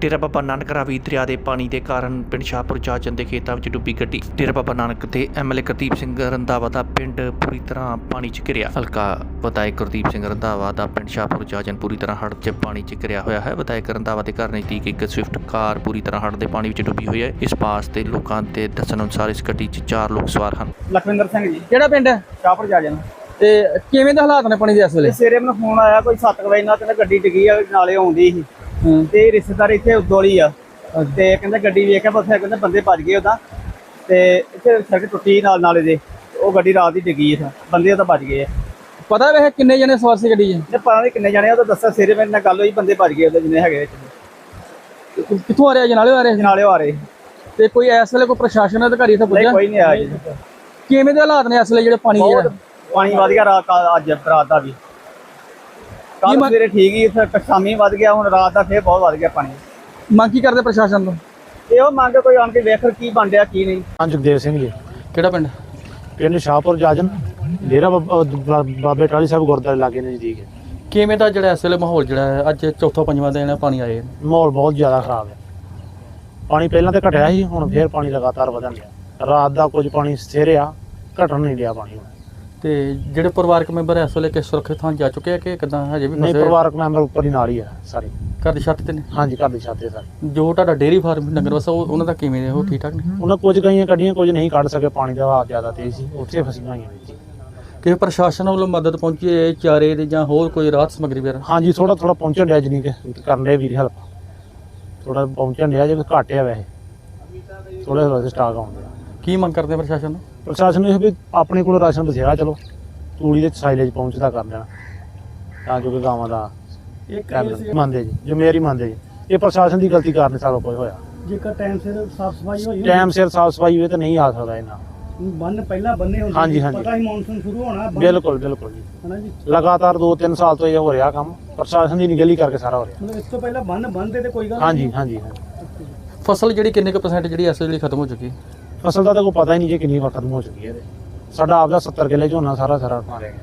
ਡੇਰਾ ਬਾਬਾ ਨਾਨਕ ਰਾਵੀ ਦਰਿਆ ਦੇ ਪਾਣੀ ਦੇ ਕਾਰਨ ਪਿੰਡ ਸ਼ਾਹਪੁਰ ਜਾਜਨ ਦੇ ਖੇਤਾਂ ਵਿੱਚ ਡੁੱਬੀ ਗੱਡੀ। ਡੇਰਾ ਬਾਬਾ ਨਾਨਕ ਤੇ ਐਮਐਲਏ ਗੁਰਦੀਪ ਸਿੰਘ ਰੰਧਾਵਾ ਦਾ ਪਿੰਡ ਪੂਰੀ ਤਰ੍ਹਾਂ ਪਾਣੀ 'ਚ ਘਿਰਿਆ। ਹਲਕਾ ਵਿਧਾਇਕ ਗੁਰਦੀਪ ਸਿੰਘ ਰੰਧਾਵਾ ਦਾ ਪਿੰਡ ਸ਼ਾਹਪੁਰ ਜਾਜਨ ਪੂਰੀ ਤਰ੍ਹਾਂ ਹੜ੍ਹ 'ਚ ਪਾਣੀ 'ਚ ਘਿਰਿਆ ਹੋਇਆ ਹੈ। ਵਿਧਾਇਕ ਰੰਧਾਵਾ ਦੇ ਘਰ ਨਜ਼ਦੀਕ ਇੱਕ ਸਵਿਫਟ ਕਾਰ ਪੂਰੀ ਤਰ੍ਹਾਂ ਹੜ੍ਹ ਦੇ ਪਾਣੀ ਵਿੱਚ ਡੁੱਬੀ ਹੋਈ ਹੈ। ਇਸ ਪਾਸ ਤੇ ਲੋਕਾਂ ਦੇ ਦੱਸਣ ਅਨੁਸਾਰ ਇਸ ਗੱਡੀ 'ਚ ਚਾਰ ਲੋਕ ਸਵਾਰ ਹਨ। ਲਖਵਿੰਦਰ ਸਿੰਘ ਜੀ। ਕਿਹੜਾ ਪਿੰਡ? ਹੈ ਸ਼ਾਹਪੁਰ ਜਾ ਜਾਣਾ ਤੇ ਕਿਵੇਂ ਦੇ ਹਾਲਾਤ ਨੇ ਪਾਣੀ ਦੇ ਇਸ ਵੇਲੇ? ਤੇ ਸਵੇਰੇ ਮੈਨੂੰ ਫੋਨ ਆਇਆ ਕੋਈ 7 ਵਜੇ ਨਾਲ ਕਹਿੰਦਾ ਗੱਡੀ ਡਿੱਗੀ ਆ ਨਾਲੇ ਆਉਂਦੀ ਸੀ। ਤੇ ਰਿਸ਼ਤੇਦਾਰ ਇੱਥੇ ਉਦੋਲੀ ਆ। ਤੇ ਕਹਿੰਦਾ ਗੱਡੀ ਵੇਖ ਕੇ ਉੱਥੇ ਕਹਿੰਦੇ ਬੰਦੇ ਭੱਜ ਗਏ ਉਹਦਾ। ਤੇ ਇੱਥੇ ਸੜਕ ਟੁੱਟੀ ਨਾਲ ਨਾਲੇ ਦੇ ਉਹ ਗੱਡੀ ਰਾਤ ਦੀ ਡਿੱਗੀ ਆ ਬੰਦੇ ਉਹਦਾ ਭੱਜ ਗਏ ਆ। ਪਤਾ ਵੇ ਕਿੰਨੇ ਜਣੇ ਸਵਾਰ ਸੀ ਗੱਡੀ 'ਚ? ਤੇ ਪਤਾ ਨਹੀਂ ਕਿੰਨੇ ਜਾਣੇ ਆ ਉਹ ਤਾਂ ਦੱਸਿਆ ਸਵੇਰੇ ਮੇਰੇ ਨਾਲ ਗੱਲ ਹੋਈ ਬੰਦੇ ਭੱਜ ਗਏ ਉਹਦੇ ਜਿੰਨੇ ਹੈਗੇ ਕਿੱਥੋਂ ਆ ਰਿਹਾ ਜਨਾਲੇ ਆ ਰਿਹਾ ਸੀ? ਨਾਲੇ ਆ ਰਹੇ ਤੇ ਕੋਈ ਇਸ ਵੇਲੇ ਕੋਈ ਪ੍ਰਸ਼ਾਸਨ ਅਧਿਕਾਰੀ ਇੱਥੇ ਨਹੀਂ ਪੁੱਜਾ ਕੋਈ ਨਹੀਂ ਆਇਆ ਜੀ। ਕਿਵੇਂ ਦੇ ਹਾਲਾਤ ਨੇ ਇਸ ਵੇਲੇ ਜਿਹੜੇ ਪਾਣੀ ਦੇ ਪਾਣੀ ਵਧ ਗਿਆ ਰਾਤ ਅੱਜ ਰਾਤ ਦਾ ਵੀ। ਕੱਲ ਸਵੇਰੇ ਠੀਕ ਹੀ ਫਿਰ ਸ਼ਾਮੀ ਵਧ ਗਿਆ ਹੁਣ ਰਾਤ ਦਾ ਫੇਰ ਬਹੁਤ ਵਧ ਗਿਆ ਪਾਣੀ। ਮੰਗ ਕੀ ਕਰਦੇ ਪ੍ਰਸ਼ਾਸਨ ਤੋਂ? ਇਹ ਉਹ ਮੰਗ ਕੋਈ ਆਣ ਕੇ ਵੇਖ ਕੀ ਬਣ ਰਿਹਾ ਕੀ ਨਹੀਂ। ਹਾਂ ਜਗਦੇਵ ਸਿੰਘ ਜੀ। ਕਿਹੜਾ ਪਿੰਡ? ਪਿੰਡ ਸ਼ਾਹਪੁਰ ਜਾਜਨ ਡੇਰਾ ਬਾਬਾ- ਟਾਲੀ ਸਾਹਿਬ ਗੁਰਦੁਆਰੇ ਲਾਗੇ ਨਜ਼ਦੀਕ ਹੈ। ਕਿਵੇਂ ਦਾ ਜਿਹੜਾ ਇਸ ਵੇਲੇ ਮਾਹੌਲ ਜਿਹੜਾ ਹੈ ਅੱਜ ਚੌਥਾ ਪੰਜਵਾਂ ਦਿਨ ਹੈ ਪਾਣੀ ਆਏ? ਮਾਹੌਲ ਬਹੁਤ ਜ਼ਿਆਦਾ ਖਰਾਬ ਹੈ। ਪਾਣੀ ਪਹਿਲਾਂ ਤਾਂ ਘਟਿਆ ਸੀ ਹੁਣ ਫੇਰ ਪਾਣੀ ਲਗਾਤਾਰ ਵਧਣ ਲਿਆ ਰਾਤ ਦਾ ਕੁਝ ਪਾਣੀ ਸਥਿਰਿਆ ਘਟਣ ਨਹੀਂ ਲਿਆ ਪਾਣੀ ਹੁਣ। ਤੇ ਜਿਹੜੇ ਪਰਿਵਾਰਕ ਮੈਂਬਰ ਇਸ ਵੇਲੇ ਕਿਸ ਸੁਰੱਖਿਅਤ ਥਾਂ ਜਾ ਚੁੱਕੇ ਆ ਕਿ ਕਿਦਾਂ ਹਜੇ ਵੀ ਨਹੀਂ ਫਸੇ ਪਰਿਵਾਰਕ ਮੈਂਬਰ ਉੱਪਰ ਹੀ ਨਾਲ ਹੀ ਆ ਸਾਰੇ। ਘਰ ਦੀ ਛੱਤ ਤੇ ਨੇ? ਹਾਂਜੀ ਘਰ ਦੇ ਛਾਤੇ ਸਾਰੇ। ਜੋ ਤੁਹਾਡਾ ਡੇਰੀ ਫਾਰਮ ਨਗਰ ਵਸਾ ਉਹ ਉਹਨਾਂ ਦਾ ਕਿਵੇਂ ਨੇ? ਉਹ ਠੀਕ ਠਾਕ ਨੇ? ਉਹਨਾਂ ਕੁਝ ਗਈਆਂ ਕੱਢੀਆਂ ਕੁਝ ਨਹੀਂ ਕੱਢ ਸਕੇ ਪਾਣੀ ਦਾ ਵਹਾਅ ਜ਼ਿਆਦਾ ਤੇਜ਼ ਸੀ ਉੱਥੇ ਫਸੀਆਂ ਹੋਈਆਂ ਨੇ ਜੀ। ਕਿ ਪ੍ਰਸ਼ਾਸਨ ਵੱਲੋਂ ਮਦਦ ਪਹੁੰਚੀ ਹੈ ਚਾਰੇ ਦੇ ਜਾਂ ਹੋਰ ਕੋਈ ਰਾਹਤ ਸਮੱਗਰੀ ਵਗੈਰਾ? ਹਾਂਜੀ ਥੋੜਾ ਥੋੜਾ ਪਹੁੰਚਣ ਡਿਆ ਜਨੀ ਕਿ ਕਰਨ ਦੇ ਵੀਰ ਹੈਲਪ ਥੋੜਾ ਪਹੁੰਚਣ ਡਿਆ ਜੇ ਘੱਟ ਆ ਵੈਸੇ। ਥੋੜਾ ਥੋੜਾ ਸਟਾਕ ਆਉਂਦੇ ਕੀ ਮੰਗ ਕਰਦੇ ਆ ਪ੍ਰਸ਼ਾਸਨ ਨੂੰ? ਪ੍ਰਸ਼ਾਸਨ ਨੂੰ ਇਹ ਵੀ ਆਪਣੇ ਕੋਲ ਰਾਸ਼ਨ ਬਥੇਰਾ ਚਲੋ ਤੂੜੀ ਦੇ ਸਾਈਲੇਜ ਪਹੁੰਚਦਾ ਕਰ ਦੇਣਾ ਤਾਂ ਜੋ ਕਿ ਗਾਵਾਂ ਦਾ ਟਾਈਮ ਮੰਨਦੇ ਜੀ ਜ਼ਿੰਮੇਵਾਰੀ ਮੰਨਦੇ ਜੀ। ਇਹ ਪ੍ਰਸ਼ਾਸਨ ਦੀ ਗਲਤੀ ਕਾਰਨ ਸਾਰਾ ਕੁਝ ਹੋਇਆ। ਜੇਕਰ ਟਾਈਮ ਸਿਰ ਸਾਫ਼ ਸਫ਼ਾਈ ਹੋਈ ਟਾਈਮ ਸਿਰ ਸਾਫ਼ ਸਫ਼ਾਈ ਹੋਵੇ ਤਾਂ ਨਹੀਂ ਆ ਸਕਦਾ ਇਹਨਾਂ। ਬੰਨ ਪਹਿਲਾਂ ਬੰਨੇ ਹੁੰਦੇ ਹਾਂਜੀ, ਸੀ, ਹਾਂਜੀ। ਪਤਾ ਹੀ ਮੌਨਸੂਨ ਸ਼ੁਰੂ ਹੋਣਾ ਬਿਲਕੁਲ ਬਿਲਕੁਲ ਜੀ। ਹਨਾ ਜੀ? ਲਗਾਤਾਰ 2-3 ਸਾਲ ਤੋਂ ਇਹ ਹੋ ਰਿਹਾ ਕੰਮ ਪ੍ਰਸ਼ਾਸਨ ਦੀ ਨਿਗਲੀ ਕਰਕੇ ਸਾਰਾ ਹੋ ਰਿਹਾ। ਮਤਲਬ ਇਸ ਤੋਂ ਪਹਿਲਾਂ ਬੰਨ ਬੰਨਦੇ ਤੇ ਕੋਈ ਗੱਲ। ਹਾਂਜੀ ਹਾਂਜੀ ਫਸਲ ਜਿਹੜੀ ਕਿੰਨੇ ਕੁ ਪਰਸੈਂਟ ਜਿਹੜੀ ਇਸ ਵੇਲੇ ਖਤਮ ਹੋ ਚੁੱਕੀ? ਫਸਲ ਦਾ ਤਾਂ ਕੋਈ ਪਤਾ ਹੀ ਨਹੀਂ ਜੇ ਕਿੰਨੀ ਵਾਰ ਖਤਮ ਹੋ ਚੁੱਕੀ ਹੈ ਇਹਦੇ। ਸਾਡਾ ਆਪਦਾ 70 ਕਿੱਲੇ ਝੋਨਾ ਸਾਰਾ ਸਾਰਾ ਮਾਰਿਆ ਗਿਆ